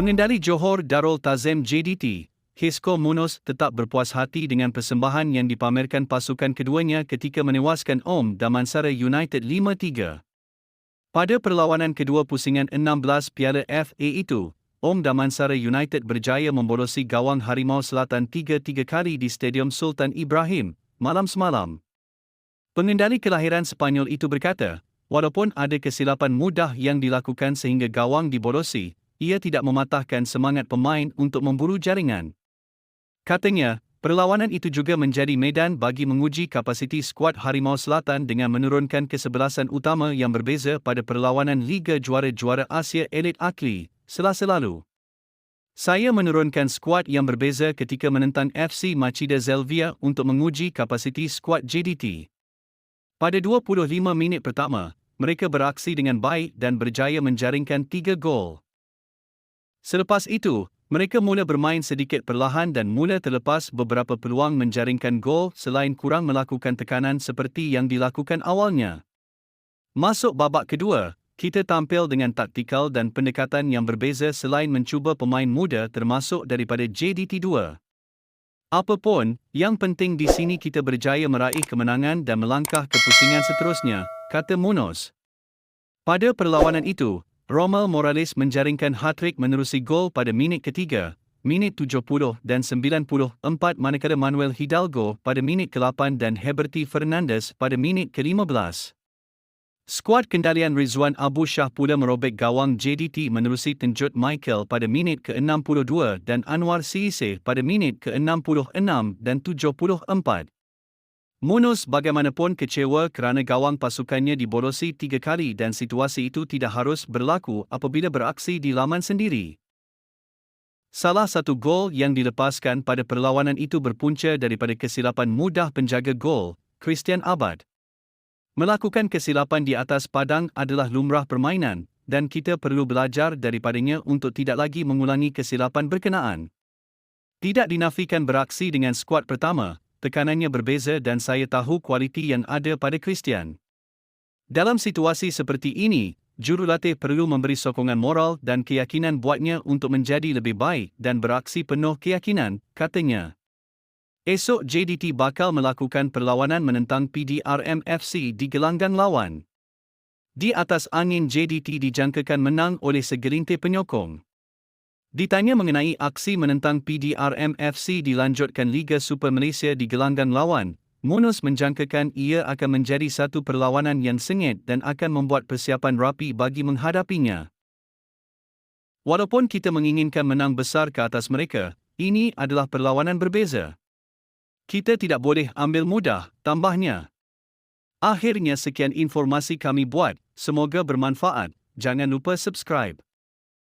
Pengendali Johor Darul Tazim JDT, Hisko Munos tetap berpuas hati dengan persembahan yang dipamerkan pasukan keduanya ketika menewaskan Om Damansara United 5-3. Pada perlawanan kedua pusingan 16 Piala FA itu, Om Damansara United berjaya membolosi gawang Harimau Selatan 3-3 kali di Stadium Sultan Ibrahim, malam semalam. Pengendali kelahiran Sepanyol itu berkata, walaupun ada kesilapan mudah yang dilakukan sehingga gawang dibolosi, ia tidak mematahkan semangat pemain untuk memburu jaringan. Katanya, perlawanan itu juga menjadi medan bagi menguji kapasiti skuad Harimau Selatan dengan menurunkan kesebelasan utama yang berbeza pada perlawanan Liga Juara-Juara Asia Elite Akli, selasa lalu. Saya menurunkan skuad yang berbeza ketika menentang FC Machida Zelvia untuk menguji kapasiti skuad JDT. Pada 25 minit pertama, mereka beraksi dengan baik dan berjaya menjaringkan 3 gol. Selepas itu, mereka mula bermain sedikit perlahan dan mula terlepas beberapa peluang menjaringkan gol selain kurang melakukan tekanan seperti yang dilakukan awalnya. Masuk babak kedua, kita tampil dengan taktikal dan pendekatan yang berbeza selain mencuba pemain muda termasuk daripada JDT2. Apapun, yang penting di sini kita berjaya meraih kemenangan dan melangkah ke pusingan seterusnya, kata Munoz. Pada perlawanan itu, Rommel Morales menjaringkan hat-trick menerusi gol pada minit ketiga, minit 70 dan 94 manakala Manuel Hidalgo pada minit ke-8 dan Heberty Fernandez pada minit ke-15. Skuad kendalian Rizwan Abu Shah pula merobek gawang JDT menerusi tenjut Michael pada minit ke-62 dan Anwar Siise pada minit ke-66 dan 74. Munoz bagaimanapun kecewa kerana gawang pasukannya dibolosi tiga kali dan situasi itu tidak harus berlaku apabila beraksi di laman sendiri. Salah satu gol yang dilepaskan pada perlawanan itu berpunca daripada kesilapan mudah penjaga gol, Christian Abad. Melakukan kesilapan di atas padang adalah lumrah permainan dan kita perlu belajar daripadanya untuk tidak lagi mengulangi kesilapan berkenaan. Tidak dinafikan beraksi dengan skuad pertama, tekanannya berbeza dan saya tahu kualiti yang ada pada Christian. Dalam situasi seperti ini, jurulatih perlu memberi sokongan moral dan keyakinan buatnya untuk menjadi lebih baik dan beraksi penuh keyakinan, katanya. Esok JDT bakal melakukan perlawanan menentang PDRM FC di gelanggang lawan. Di atas angin JDT dijangkakan menang oleh segelintir penyokong. Ditanya mengenai aksi menentang PDRM FC dilanjutkan Liga Super Malaysia di gelanggang lawan, Munoz menjangkakan ia akan menjadi satu perlawanan yang sengit dan akan membuat persiapan rapi bagi menghadapinya. Walaupun kita menginginkan menang besar ke atas mereka, ini adalah perlawanan berbeza. Kita tidak boleh ambil mudah, tambahnya. Akhirnya sekian informasi kami buat, semoga bermanfaat. Jangan lupa subscribe.